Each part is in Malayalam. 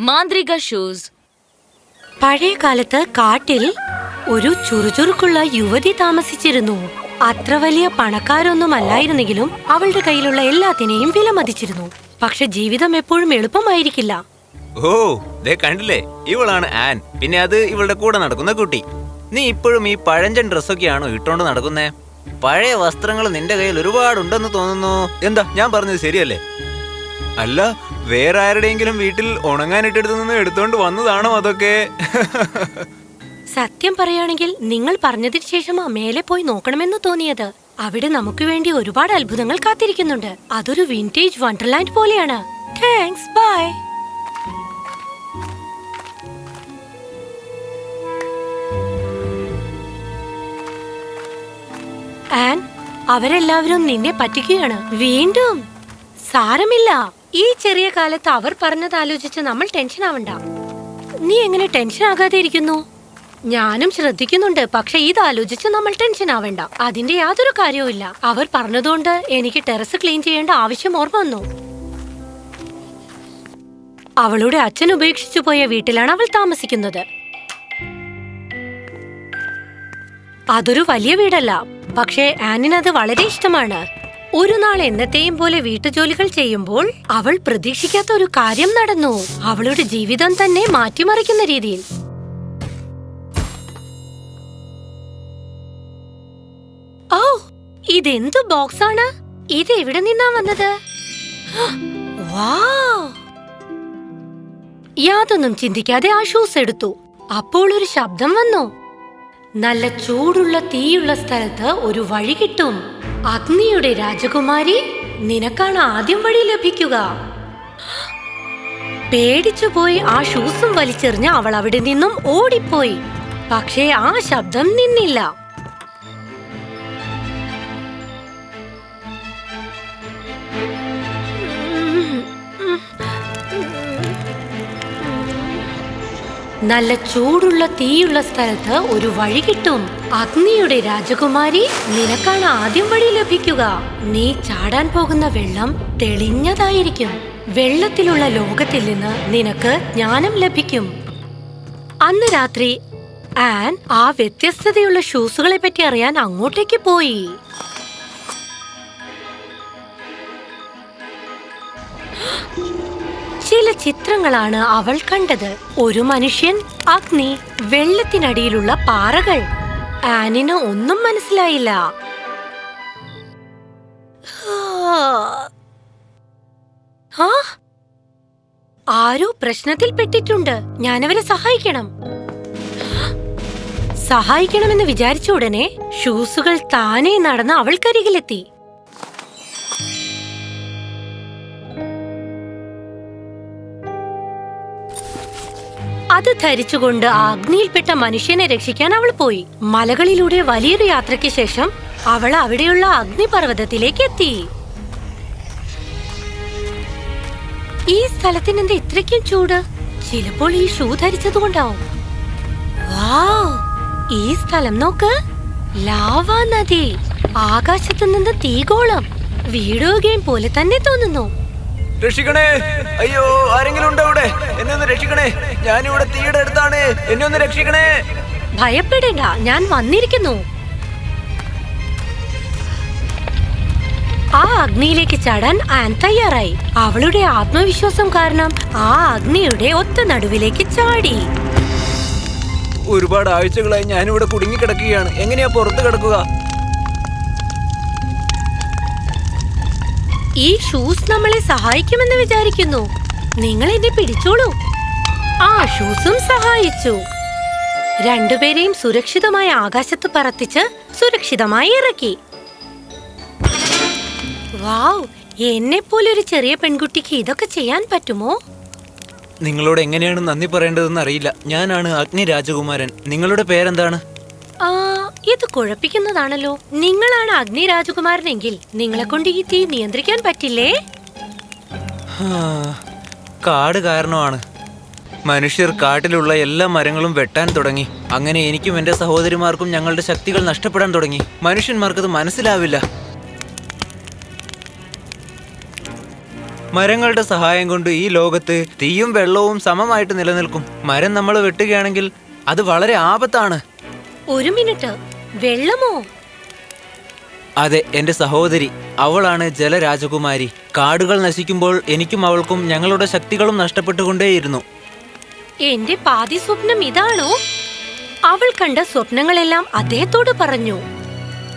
മാന്ത്രിക ഷൂസ്. പഴയ കാലത്ത് കാട്ടിൽ ഒരു ചുറുചുറുക്കുള്ള യുവതി താമസിച്ചിരുന്നു. അത്ര വലിയ പണക്കാരൊന്നും അല്ലായിരുന്നെങ്കിലും അവളുടെ കയ്യിലുള്ള എല്ലാത്തിനെയും വിലമതിച്ചിരുന്നു. പക്ഷെ ജീവിതം എപ്പോഴും എളുപ്പമായിരിക്കില്ല. ഓ ദേ കണ്ടില്ലേ? ഇവളാണ് ആൻ. പിന്നെ അത് ഇവളുടെ കൂടെ നടക്കുന്ന കുട്ടി. നീ ഇപ്പോഴും ഈ പഴഞ്ചൻ ഡ്രസ്സൊക്കെയാണോ ഇട്ടോണ്ട് നടക്കുന്നേ? പഴയ വസ്ത്രങ്ങൾ നിന്റെ കയ്യിൽ ഒരുപാടുണ്ടെന്ന് തോന്നുന്നു. എന്താ ഞാൻ പറഞ്ഞത് ശരിയല്ലേ? അല്ല വേറെ ആരുടെയെങ്കിലും വീട്ടിൽ ഉണങ്ങാനിട്ടെടുത്തു നിന്ന് എടുത്തോണ്ട് വന്നതാണോ അതൊക്കെ? സത്യം പറയുകയാണെങ്കിൽ നിങ്ങൾ പറഞ്ഞതിന് ശേഷമാ മേലെ പോയി നോക്കണമെന്ന് തോന്നിയത്. അവിടെ നമുക്ക് വേണ്ടി ഒരുപാട് അത്ഭുതങ്ങൾ കാത്തിരിക്കുന്നുണ്ട്. അതൊരു വിന്റേജ് വണ്ടർലാൻഡ് പോലെയാണ്. താങ്ക്സ് ബൈ ആൻ അവരെല്ലാവരും നിന്നെ പറ്റിക്കുകയാണ്. വീണ്ടും. സാരമില്ല. ഈ ചെറിയ കാലത്ത് അവർ പറഞ്ഞത് ആലോചിച്ച് നമ്മൾ ടെൻഷൻ ആവണ്ട. നീ എങ്ങനെ ടെൻഷൻ ആകാതെ ഇരിക്കുന്നു? ഞാനും ശ്രദ്ധിക്കുന്നുണ്ട് പക്ഷെ ഇത് ആലോചിച്ച് നമ്മൾ ടെൻഷൻ ആവേണ്ട. അതിന്റെ യാതൊരു കാര്യവുമില്ല അവർ പറഞ്ഞതുകൊണ്ട് എനിക്ക് ടെറസ് ക്ലീൻ ചെയ്യേണ്ട ആവശ്യം ഓർമ്മ വന്നു. അവളുടെ അച്ഛൻ ഉപേക്ഷിച്ചു പോയ വീട്ടിലാണ് അവൾ താമസിക്കുന്നത്. അതൊരു വലിയ വീടല്ല. പക്ഷേ ആനിന് അത് വളരെ ഇഷ്ടമാണ്. ഒരു നാൾ എന്നത്തെയും പോലെ വീട്ടുജോലികൾ ചെയ്യുമ്പോൾ അവൾ പ്രതീക്ഷിക്കാത്ത ഒരു കാര്യം നടന്നു. അവളുടെ ജീവിതം തന്നെ മാറ്റിമറിക്കുന്ന രീതിയിൽ. ഓ ഇതെന്തു ബോക്സ് ആണ് ഇത് എവിടെ നിന്നാ വന്നത്! യാതൊന്നും ചിന്തിക്കാതെ ആ ഷൂസ് എടുത്തു. അപ്പോൾ ഒരു ശബ്ദം വന്നു. നല്ല ചൂടുള്ള തീയുള്ള സ്ഥലത്ത് ഒരു വഴി കിട്ടും. അഗ്നിയുടെ രാജകുമാരി നിനക്കാണ് ആദ്യം വഴി ലഭിക്കുക. പേടിച്ചു പോയി ആ ഷൂസും വലിച്ചെറിഞ്ഞ് അവൾ അവിടെ നിന്നും ഓടിപ്പോയി. പക്ഷേ ആ ശബ്ദം നിന്നില്ല. നല്ല ചൂടുള്ള തീയുള്ള സ്ഥലത്ത് ഒരു വഴി കിട്ടും. അഗ്നിയുടെ രാജകുമാരി നിനക്കാണ് ആദ്യം വഴി ലഭിക്കുക. നീ ചാടാൻ പോകുന്ന വെള്ളം തെളിഞ്ഞതായിരിക്കും. വെള്ളത്തിലുള്ള ലോകത്തിൽ നിന്ന് നിനക്ക് ജ്ഞാനം ലഭിക്കും. അന്ന് രാത്രി ആൻ ആ വ്യത്യസ്തതയുള്ള ഷൂസുകളെ പറ്റി അറിയാൻ അങ്ങോട്ടേക്ക് പോയി. ചില ചിത്രങ്ങളാണ് അവൾ കണ്ടത്. ഒരു മനുഷ്യൻ അഗ്നി വെള്ളത്തിനടിയിലുള്ള പാറകൾ. ആനിന് ഒന്നും മനസ്സിലായില്ല? ആരോ പ്രശ്നത്തിൽ പെട്ടിട്ടുണ്ട്. ഞാനവരെ സഹായിക്കണം. സഹായിക്കണമെന്ന് വിചാരിച്ച ഉടനെ ഷൂസുകൾ താനേ നടന്ന് അവൾക്കരികിലെത്തി. അത് ധരിച്ചുകൊണ്ട് അഗ്നിയിൽപ്പെട്ട മനുഷ്യനെ രക്ഷിക്കാൻ അവൾ പോയി. മലകളിലൂടെ വലിയൊരു യാത്രയ്ക്ക് ശേഷം അവൾ അവിടെയുള്ള അഗ്നിപർവതത്തിലേക്ക് എത്തി. ഈ സ്ഥലത്തിന് എന്താ ഇത്രയ്ക്കും ചൂട്? ചിലപ്പോൾ ഈ ഷൂ ധരിച്ചത് കൊണ്ടാവും. ഈ സ്ഥലം നോക്ക്. ലാവ നദി. ആകാശത്തു നിന്ന് തീഗോളം വീഡിയോ ഗെയിം പോലെ തന്നെ തോന്നുന്നു. രക്ഷിക്കണേ. അയ്യോ ആരെങ്കിലും ഉണ്ടോ ഇവിടെ എന്നെ ഒന്ന് രക്ഷിക്കണേ. ഞാനിവിടെ തീയുടെ അടുത്താണ്. എന്നെ ഒന്ന് രക്ഷിക്കണേ. ഭയപ്പെടേണ്ട. ഞാൻ വന്നിരിക്കുന്നു. ആ അഗ്നിയിലേക്ക് ചാടാൻ ആൻ തയ്യാറായി. അവളുടെ ആത്മവിശ്വാസം കാരണം ആ അഗ്നിയുടെ ഒത്ത നടുവിലേക്ക് ചാടി. ഒരുപാട് ആഴ്ചകളായി ഞാനിവിടെ കുടുങ്ങിക്കിടക്കുകയാണ്. എങ്ങനെയാ പുറത്തു കിടക്കുക? ഈ ഷൂസ് നമ്മളെ സഹായിക്കുമെന്ന് വിചാരിക്കുന്നു. നിങ്ങൾ എന്നെ പിടിച്ചോളൂ. ആ ഷൂസും സഹായിച്ചു. രണ്ടുപേരെയും സുരക്ഷിതമായ ആകാശത്ത് പറത്തിച്ച് സുരക്ഷിതമായി ഇറക്കി. വാവ് എന്നെ പോലെ ഒരു ചെറിയ പെൺകുട്ടിക്ക് ഇതൊക്കെ ചെയ്യാൻ പറ്റുമോ? നിങ്ങളോട് എങ്ങനെയാണ് നന്ദി പറയേണ്ടതെന്ന് അറിയില്ല. ഞാനാണ് അഗ്നി രാജകുമാരൻ. നിങ്ങളുടെ പേരെന്താണ്? ആ ഇത് കുഴപ്പിക്കുന്നതാണല്ലോ. നിങ്ങളാണ് അഗ്നി രാജകുമാരനെങ്കിൽ നിങ്ങളെ കൊണ്ട് ഈ തീ നിയന്ത്രിക്കാൻ പറ്റില്ലേ? കാട് കാരണമാണ്. മനുഷ്യർ കാട്ടിലുള്ള എല്ലാ മരങ്ങളും വെട്ടാൻ തുടങ്ങി. അങ്ങനെ എനിക്കും എന്റെ സഹോദരിമാർക്കും ഞങ്ങളുടെ ശക്തികൾ നഷ്ടപ്പെടാൻ തുടങ്ങി. മനുഷ്യന്മാർക്കത് മനസ്സിലാവില്ല. മരങ്ങളുടെ സഹായം കൊണ്ട് ഈ ലോകത്ത് തീയും വെള്ളവും സമമായിട്ട് നിലനിൽക്കും. മരം നമ്മൾ വെട്ടുകയാണെങ്കിൽ അത് വളരെ ആപത്താണ്. ഒരു മിനിറ്റ്. വെള്ളമോ? അതെ എന്റെ സഹോദരി. അവളാണ് ജലരാജകുമാരി. കാടുകൾ നശിക്കുമ്പോൾ എനിക്കും അവൾക്കും ഞങ്ങളുടെ ശക്തികളും നഷ്ടപ്പെട്ടുകൊണ്ടേയിരുന്നു. എന്റെ പാതി സ്വപ്നം ഇതാണോ? അവൾ കണ്ട സ്വപ്നങ്ങളെല്ലാം അദ്ദേഹത്തോട് പറഞ്ഞു.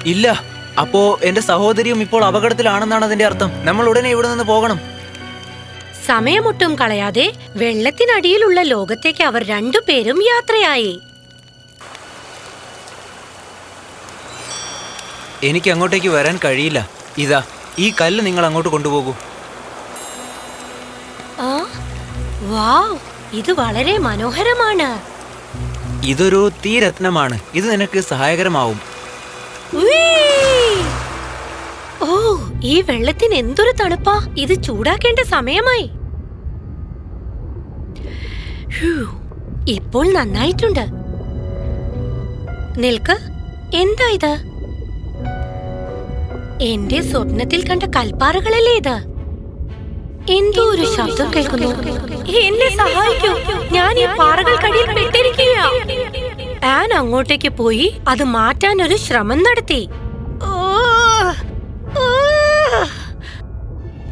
ഇല്ല അപ്പോ എന്റെ സഹോദരിയും ഇപ്പോൾ അപകടത്തിലാണെന്നാണ് അതിന്റെ അർത്ഥം. നമ്മൾ ഉടനെ ഇവിടെ നിന്ന് പോകണം. സമയമൊട്ടും കളയാതെ വെള്ളത്തിനടിയിലുള്ള ലോകത്തേക്ക് അവർ രണ്ടുപേരും യാത്രയായി. എനിക്ക് അങ്ങോട്ടേക്ക് വരാൻ കഴിയില്ല. ഇതാ ഈ കല്ല് നിങ്ങൾ അങ്ങോട്ട് കൊണ്ടുപോകൂ. ഇത് വളരെ മനോഹരമാണ്. ഇതൊരു തീരത്നമാണ്. ഇത് നിനക്ക് സഹായകരമാവും. ഓ ഈ വെള്ളത്തിന് എന്തൊരു തണുപ്പാ. ഇത് ചൂടാക്കേണ്ട സമയമായി. ഇപ്പോൾ നന്നായിട്ടുണ്ട്. നിൽക്ക് എന്താ ഇത്? എന്റെ സ്വപ്നത്തിൽ കണ്ട കൽപ്പാറകളല്ലേ ഇത്? എന്തോ ഒരു ശബ്ദം കേൾക്കുന്നു. എന്നെ സഹായിക്കൂ. ഞാൻ ഈ പാറകൾക്കടിയിൽ പെട്ടിരിക്കുകയാ. ആൻ അങ്ങോട്ടേക്ക് പോയി അത് മാറ്റാൻ ഒരു ശ്രമം നടത്തി.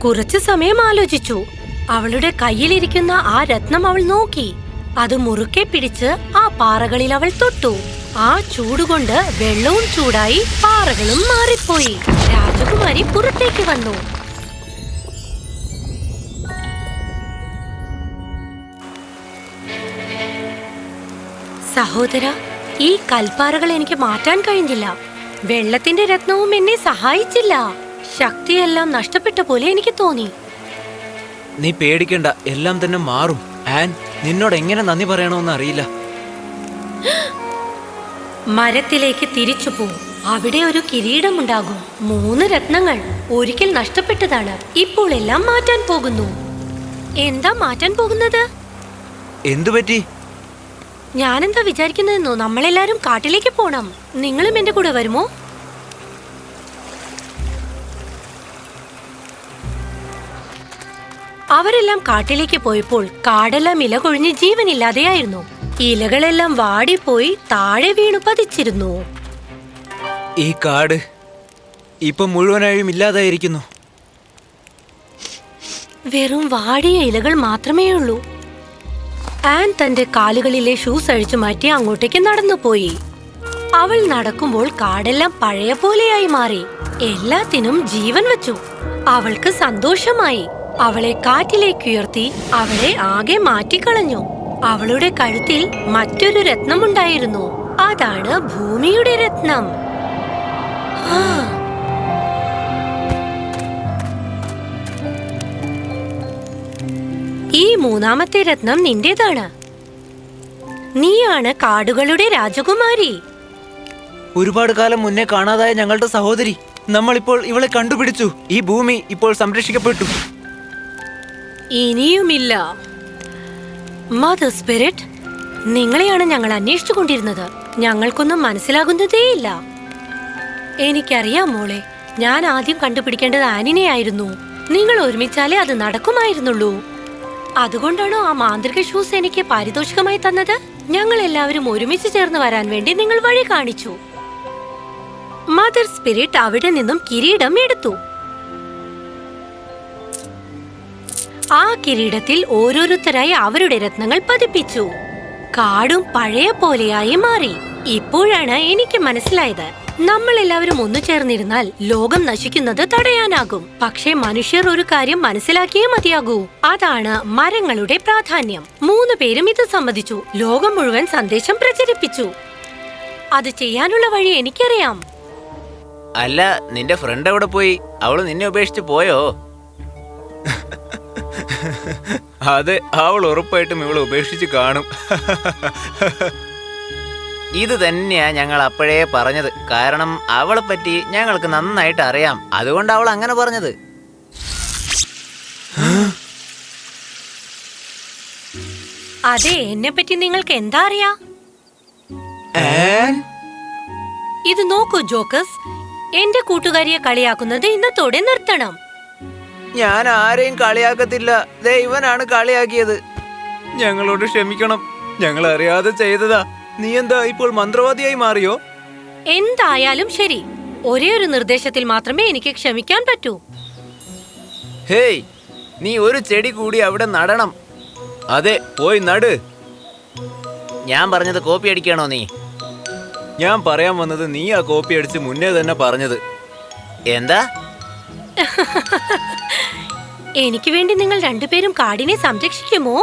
കുറച്ചു സമയം ആലോചിച്ചു. അവളുടെ കയ്യിലിരിക്കുന്ന ആ രത്നം അവൾ നോക്കി. അത് മുറുക്കെ പിടിച്ച് ആ പാറകളിൽ അവൾ തൊട്ടു. ആ ചൂടുകൊണ്ട് വെള്ളവും ചൂടായി പാറകളും മാറിപ്പോയി. രാജകുമാരി പുറത്തേക്ക് വന്നു. സഹോദര ഈ കൽപ്പാറകൾ എനിക്ക് മാറ്റാൻ കഴിഞ്ഞില്ല. വെള്ളത്തിന്റെ രത്നവും എന്നെ സഹായിച്ചില്ല. ശക്തിയെല്ലാം നഷ്ടപ്പെട്ട പോലെ എനിക്ക് തോന്നി. നീ പേടിക്കണ്ട എല്ലാം തന്നെ മാറും. ആൻ നിന്നോട് എങ്ങനെ നന്ദി പറയണമെന്ന് അറിയില്ല. മരത്തിലേക്ക് തിരിച്ചു പോകും അവിടെ ഒരു കിരീടമുണ്ടാകും. മൂന്ന് രത്നങ്ങൾ ഒരിക്കൽ നഷ്ടപ്പെട്ടതാണ്. ഇപ്പോൾ എല്ലാം മാറ്റാൻ പോകുന്നു. എന്താ മാറ്റാൻ പോകുന്നത്? എന്തുപറ്റി ഞാനെന്താ വിചാരിക്കുന്നതെന്നോ? നമ്മളെല്ലാരും കാട്ടിലേക്ക് പോണം. നിങ്ങളും എന്റെ കൂടെ വരുമോ? അവരെല്ലാം കാട്ടിലേക്ക് പോയപ്പോൾ കാടെല്ലാം ഇല കൊഴിഞ്ഞ് ജീവനില്ലാതെയായിരുന്നു. ഇലകളെല്ലാം വാടിപ്പോയി താഴെ വീണു പതിച്ചിരുന്നു. ഈ കാട് ഇപ്പൊ മുഴുവനായും ഇല്ലാതായിരിക്കുന്നു. വെറും വാടിയ ഇലകൾ മാത്രമേ ഉള്ളൂ. ആൻ തന്റെ കാലുകളിലെ ഷൂസ് അഴിച്ചു മാറ്റി അങ്ങോട്ടേക്ക് നടന്നുപോയി. അവൾ നടക്കുമ്പോൾ കാടെല്ലാം പഴയ പോലെയായി മാറി. എല്ലാത്തിനും ജീവൻ വെച്ചു. അവൾക്ക് സന്തോഷമായി. അവളെ കാറ്റിലേക്ക് ഉയർത്തി അവളെ ആകെ മാറ്റിക്കളഞ്ഞു. അവളുടെ കഴുത്തിൽ മറ്റൊരു രത്നമുണ്ടായിരുന്നു. അതാണ് ഭൂമിയുടെ രത്നം. ഈ മൂന്നാമത്തെ രത്നം നിന്റേതാണ്. നീയാണ് കാടുകളുടെ രാജകുമാരി. ഒരുപാട് കാലം മുന്നേ കാണാതായ ഞങ്ങളുടെ സഹോദരി നമ്മളിപ്പോൾ ഇവളെ കണ്ടുപിടിച്ചു. ഈ ഭൂമി ഇപ്പോൾ സംരക്ഷിക്കപ്പെട്ടു. ഇനിയുമില്ല. മദർ സ്പിരിറ്റ് നിങ്ങളെയാണ് ഞങ്ങൾ അന്വേഷിച്ചു കൊണ്ടിരുന്നത് ഞങ്ങൾക്കൊന്നും മനസ്സിലാകുന്നതേയില്ല. എനിക്കറിയാം മോളെ ഞാൻ ആദ്യം കണ്ടുപിടിക്കേണ്ടത് ആനിനെയായിരുന്നു നിങ്ങൾ ഒരുമിച്ചാലേ അത് നടക്കുമായിരുന്നുള്ളൂ. അതുകൊണ്ടാണോ ആ മാന്ത്രിക ഷൂസ് എനിക്ക് പാരിതോഷികമായി തന്നത്? ഞങ്ങൾ എല്ലാവരും ഒരുമിച്ച് ചേർന്ന് വരാൻ വേണ്ടി നിങ്ങൾ വഴി കാണിച്ചു. മദർ സ്പിരിറ്റ് അവിടെ നിന്നും കിരീടം എടുത്തു. ആ കിരീടത്തിൽ ഓരോരുത്തരായി അവരുടെ രത്നങ്ങൾ പതിപ്പിച്ചു. കാടും പഴയ പോലെയായി മാറി. ഇപ്പോഴാണ് എനിക്ക് മനസ്സിലായത്. നമ്മൾ എല്ലാവരും ഒന്നു ചേർന്നിരുന്നാൽ ലോകം നശിക്കുന്നത് തടയാനാകും. പക്ഷേ മനുഷ്യർ ഒരു കാര്യം മനസ്സിലാക്കിയേ മതിയാകൂ. അതാണ് മരങ്ങളുടെ പ്രാധാന്യം. മൂന്ന് പേരും ഇത് സമ്മതിച്ചു. ലോകം മുഴുവൻ സന്ദേശം പ്രചരിപ്പിച്ചു. അത് ചെയ്യാനുള്ള വഴി എനിക്കറിയാം. അല്ല നിന്റെ ഫ്രണ്ട് എവിടെ പോയി? അവൾ നിന്നെ ഉപേക്ഷിച്ച് പോയോ? അതെ അവൾ ഉറപ്പായിട്ടും ഇവളെ ഉപേക്ഷിച്ച് കാണും. ഇത് തന്നെയാ ഞങ്ങൾ അപ്പോഴേ പറഞ്ഞത്. കാരണം അവളെ പറ്റി ഞങ്ങൾക്ക് നന്നായിട്ട് അറിയാം. അതുകൊണ്ട് അവൾ അങ്ങനെ പറഞ്ഞത്. അതെ എന്നെ പറ്റി നിങ്ങൾക്ക് എന്താ അറിയാ? ഇത് നോക്കൂ ജോക്കസ്. എന്റെ കൂട്ടുകാരിയെ കളിയാക്കുന്നത് ഇന്നത്തോടെ നിർത്തണം. ഞാൻ ആരെയും കളിയാക്കത്തില്ല. ദൈവനാണ് ഇവനാണ് കളിയാക്കിയത്. ഞങ്ങളോട് ക്ഷമിക്കണം. ഞങ്ങൾ അറിയാതെ ചെയ്തതാ. നീ എന്താ ഇപ്പോൾ മന്ത്രവാദിയായി മാറിയോ? എന്തായാലും ശരി. ഒരേ ഒരു നിർദ്ദേശത്തിൽ മാത്രമേ എനിക്ക് ക്ഷമിക്കാൻ പറ്റൂ. ഹേയ് നീ ഒരു ചെടി കൂടി അവിടെ നടണം. അതെ പോയി നട്. ഞാൻ പറഞ്ഞത് കോപ്പി അടിക്കണോ നീ? ഞാൻ പറയാൻ വന്നത് നീ ആ കോപ്പി അടിച്ച് മുന്നേ തന്നെ പറഞ്ഞത്. എന്താ? എനിക്ക് വേണ്ടി നിങ്ങൾ രണ്ടുപേരും കാടിനെ സംരക്ഷിക്കുമോ?